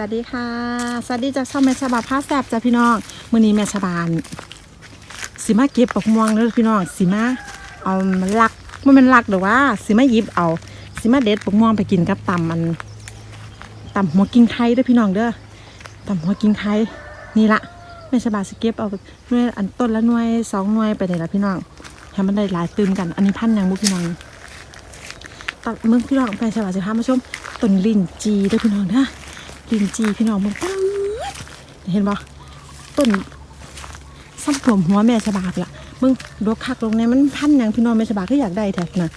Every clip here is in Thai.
สวัสดีค่ะ สวัสดีจากช่องแม่ชบาผ้าแซบจ้ะพี่น้องมื้อนี้แม่ชบานสิมาเก็บปักม่วงเด้อพี่น้องสิมาเอามันลักมันเป็นลักหรือว่าสิมาหยิบเอาสิมาเด็ดปักม่วงไปกินกับตำมันตำหัวกิ้งไข่เด้อพี่น้องเด้อตำหัวกิ้งไข่นี่ละแม่ชบาสิเก็บเอาหน่วยอันต้นละหน่วยสองหน่วยไปเลยละพี่น้องให้มันได้หลายตื่นกัน อันนี้พันยังบุพี่น้องตอนเมื่อพี่น้องแฟนชาวบ้านจะพามาชมต้นลินจีเด้อพี่น้องนะ ลินจีพี่น้องมึงป๊าดเห็นบ่ต้นซ้ำผมหัวแม่ชาวบาละมึงดกคักลงเนี่ยมันพันหยังพี่น้องแม่ชาวบาก็อยากได้แท้นะ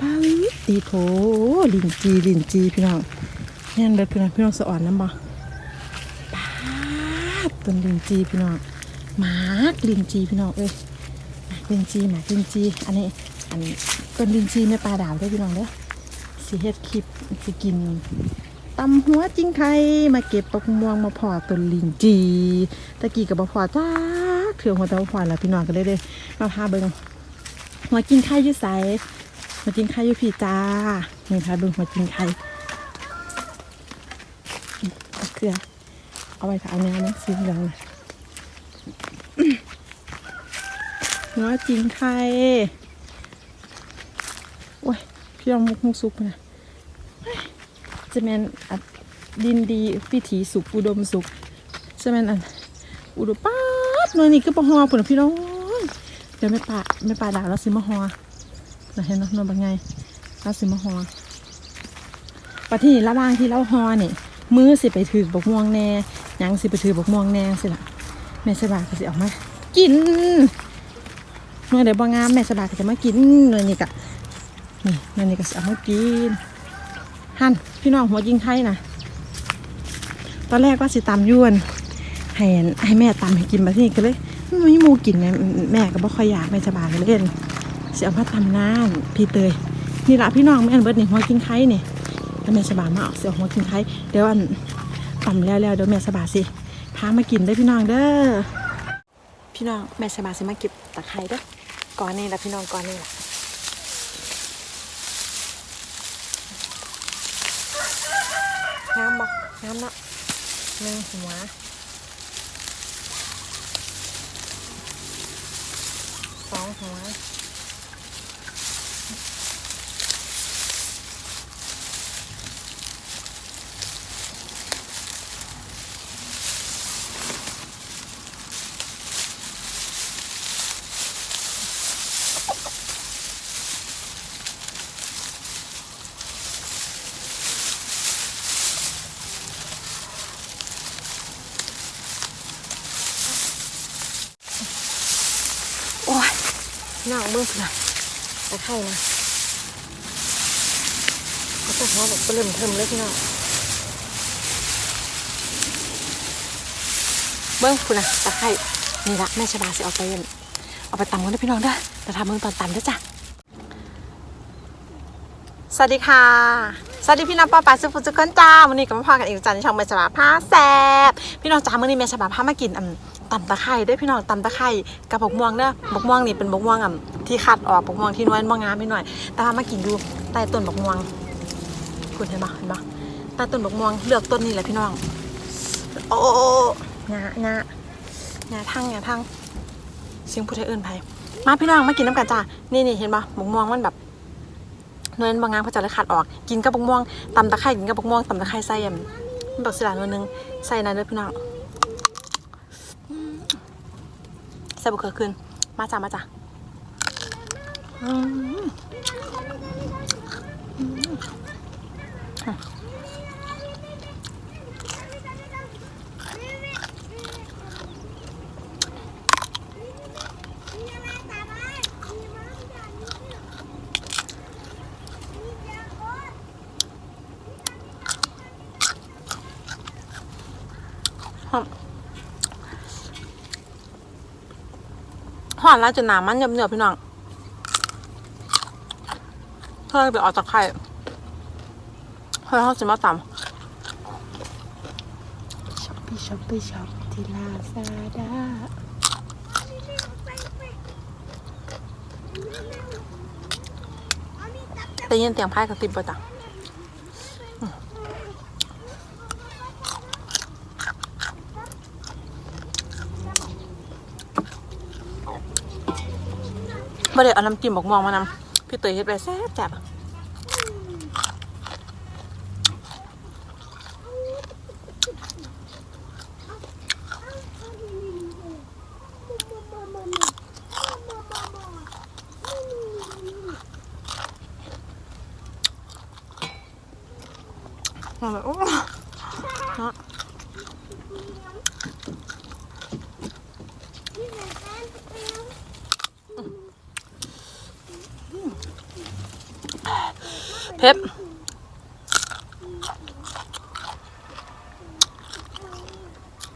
ป้าดตีโถลินจีลินจีพี่น้องแน่นเด้อพี่น้องพี่น้องสะอ่อนน้ำบ่ป้าต้นลินจีพี่น้องหมากลินจีพี่น้องเอ้ยหมากลินจีหมากลินจีอันนี้อันต้นลินจีแม่ปลาดาวได้อพี่น้องเด้อสิเฮ็ดคลิปสิกิน ตำหัวจิงไข่มาเก็บปักม่วงมาพอต้นลินจีตะกี้กับบ่พอจ้าเถื่อหัวตะบ่พอแล้วพี่น้องก็เลยเด้อมาพาเบิ่งหัวจิงไข่ยู่ไสหัวจิงไข่ยู่พี่จ้านี่ค่ะเบิ่งหัวจิงไข่เกลือเอาไว้ค่ะเอาเนื้อนะสีเหลืองนะหัวจิงไข่โอ้ยพี่ลองมุกมุกซุปนะเฮ้ย จะแมนอัดดินดีวิถีสุขอุดมสุขจะแมนอันอุดมป๊าดหน่อยนี่ก็ปะฮอปุ่นพี่น้องเดี๋ยวไม่ป่าไม่ป่าด่าเราสิมาฮอเราเห็นนาะนอนบางไงเราสิมาฮอปะที่ระหว่างที่เราฮอนี่มือสิไปถือบกม่วงแน่ยังสิไปถือบกม่วงแน่สิล่ะแม่สบายก็สิออกมากินเมื่อเดี๋ยวบางงามแม่สบายก็จะมากินหน่อยนี่กะนี่นั่นนี่ก็สิเอามากิน หั่นพี่น้องหัวยิงไทยนะตอนแรกว่าสิตำยวนให้ให้แม่ตำให้กินมาที่นี่ก็เลยมันไม่มีหมูกินไงแม่ก็บ่ค่อยอยากแม่จะบานเล่นสิเอามาตำน้ำพี่เตยนี่ละพี่น้องแม่นเบิดนี่หัวกินไข่นี่แล้วแม่สบานมาเอาเสียหัวกินไข่เดี๋ยวอันตำแล้วแล้วเดี๋ยวแม่สบาสิพามากินได้พี่น้องเด้อพี่น้องแม่สบาสิมาเก็บตะไคร้เด้อก่อนนี่ละพี่น้องก่อนนี่ละ น้ำบ่น้ำเนาะหนึ่งหัวสองหัว หน้าเบิ่งนะตะไคร่นะเขาจะหัวแบบเริ่มเทิมเลยพี่น้องเบิ้งคุณนะตะไคร่นี่ละแม่ชบาสิเอาไปเอิ่นเอาไปตำกันด้วยพี่น้องเด้อแต่ทำเบิ่งตอนตำด้วยจ้ะสวัสดีค่ะ สวัสดีพี่น้องป้าป๋าสุฟุจุกันจ้าวันนี้ก็มาพอกันอีกจันในช่องแม่ฉบาผ้าแซบพี่น้องจ้ามื่อนี้แม่ฉบาผ้ามากินอ่ำ ตำตะไคร้เด้พี่น้องตำตะไคร้กับบกม่วงเด้อบกม่วงนี่เป็นบกม่วงอ่ำที่คัดออกบกม่วงที่นวลบ่งามไปหน่อยแต่ว่ามากินดูใต้ต้นบกม่วง คุณเห็นปะเห็นปะใต้ต้นบกม่วงเลือกต้นนี้แหละพี่น้อง โอ้โอ้โอ้งางางาทั้งงาทั้งเสียงผู้ไทยเอิ้นไผมาพี่น้องมากินน้ำกันจ้านี่นี่เห็นปะบกม่วงมันแบบนื้อบางงานเขาจะเลยขัดออกกินกับบกม่วงตำตะไคร้กินกับบกม่วงตำตะไคร้ใส่ยำบักสลัดตัวหนึงใส่นั่นด้วยพี่น้องอืมใส่บุกเขือขึ้น มาจ้ามาจ้าหอม หอมแล้วจนหนามันเนียบๆพี่น้องเพื่อไปออกจากไข่เพื่อเขาจะมาตำช็อปปี้ช็อปปี้ช็อปที่ลาซาด้าแต่ยินเสียงพายกระติบประจ้ะ ไม่ได้เอาน้ำจิ้มบอกมองมานำพี่เตยเฮ็ดไปแซ่บแซ่บเอาแบบโอ้เนาะ เพ็บ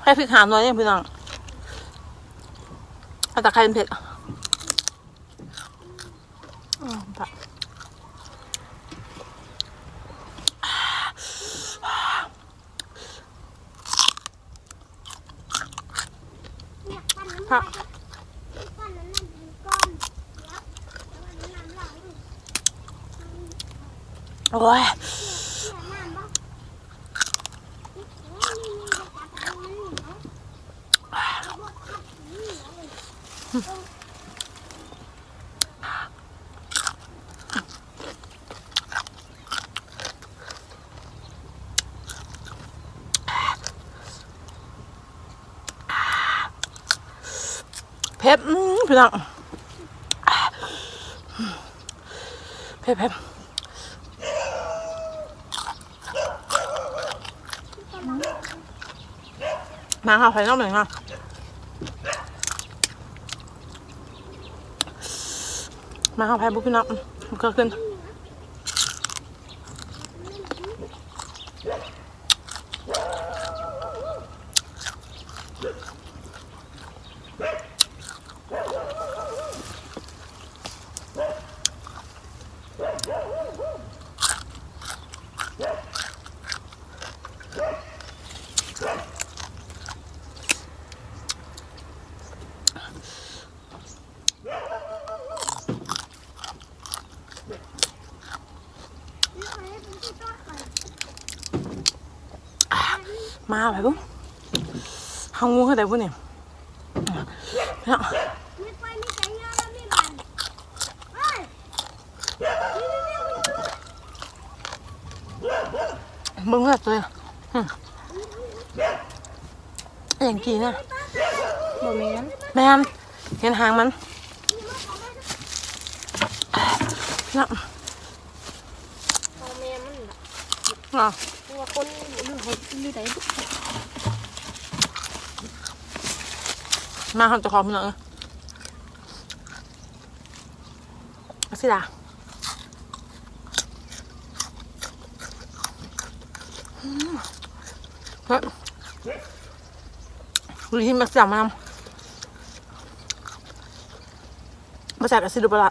ให้พริกหามหน่อยเนี่ยพี่น้องเอาตะไคร้เป็นเผ็ดอืมค่ะ ค่ะ โอ้ยเผ็ดอื้อพี่น้องเผ็ดเผ็ด มาค่ะไผ่นอกหน่อยค่ะมาค่ะไผ่บุกพี่น้องมันก็ขึ้น มาไผ่บุกห้องงูเข้าใจบุเนี่ยพี่น้องไม่ไปไม่ใจเยอะแล้วเฮ้ยมึงแบบตัวอืมอย่างกี่เนี่ยบ่แม่นแม่นเห็นหางมันนะบ่แม่นมันล่ะอะตัวครือเขาหรือใดบุมาทำตัวคอพี่น้องเอ้ยเอาสิดาอืมเฮ้ยดูที่มาสั่งมานำมาจากอาซิดูปละ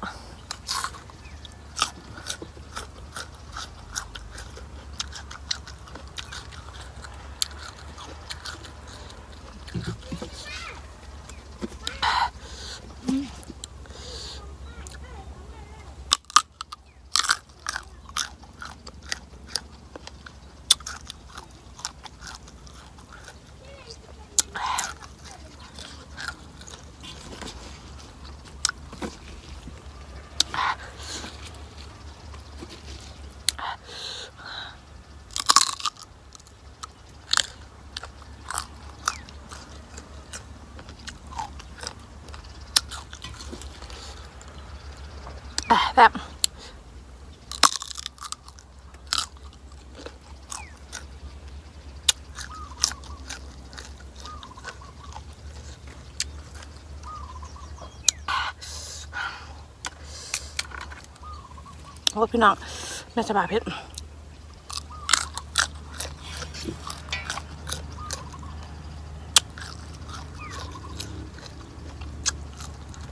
อะแบบโอ้พี่น้องแม่จะบาเพชร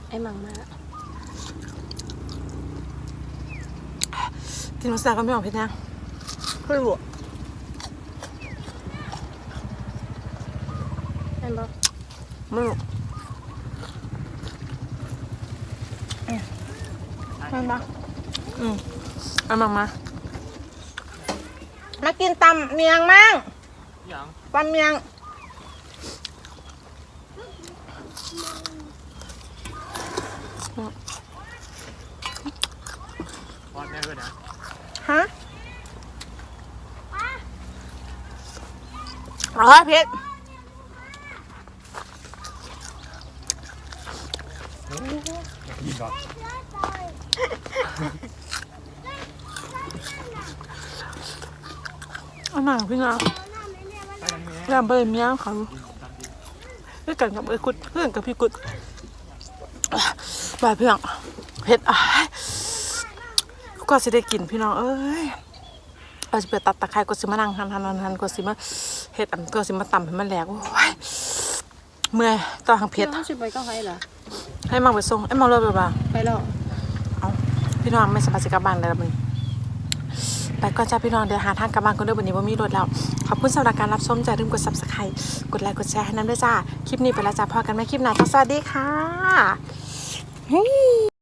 ไอ้มังมาก นมาสั่งก็ไม่ออกเพชรนะเพื่อนบวแม่นบ่ไม่รู้มันปะอืมเอามามา มากินตำเมียงมั่งยังตำเมียงอดแม่ด้วยนะ ฮะอ๋อเพชรยินดอกอันไหนพี่น้องไปทางนี้แรมเบอร์เมียเขาเพื่อกันกับเอ้ยกุดเพื่อนกับพี่กุดบายเพื่อนเผ็ดอะ ก็สิได้กินพี่น้องเอ้ยเราจะไปตัดตะไคร้ก็สิมานั่งหันหันหันหันก็สิมาเฮ็ดอันก็สิมาตำให้มันแหลกโอ้ยเมื่อยต่อทางเผ็ดเขาสิไปก็ให้เหรอให้มังไปส่งไอ้มังรถไปบ้างไปแล้วเอาพี่น้องไม่สบายสิกลับบ้านเลยละมึงไปก่อนจ้าพี่น้องเดี๋ยวหาทางกลับบ้านคนเด้อวันนี้ว่ามีรถแล้ว ขอบคุณสำหรับการรับชมจ้าลืมกด subscribe กดไลค์กดแชร์ให้น้ำด้วยจ้า คลิปนี้ไปแล้วจ้าพอกันไหมคลิปหน้าจ้าสวัสดีค่ะ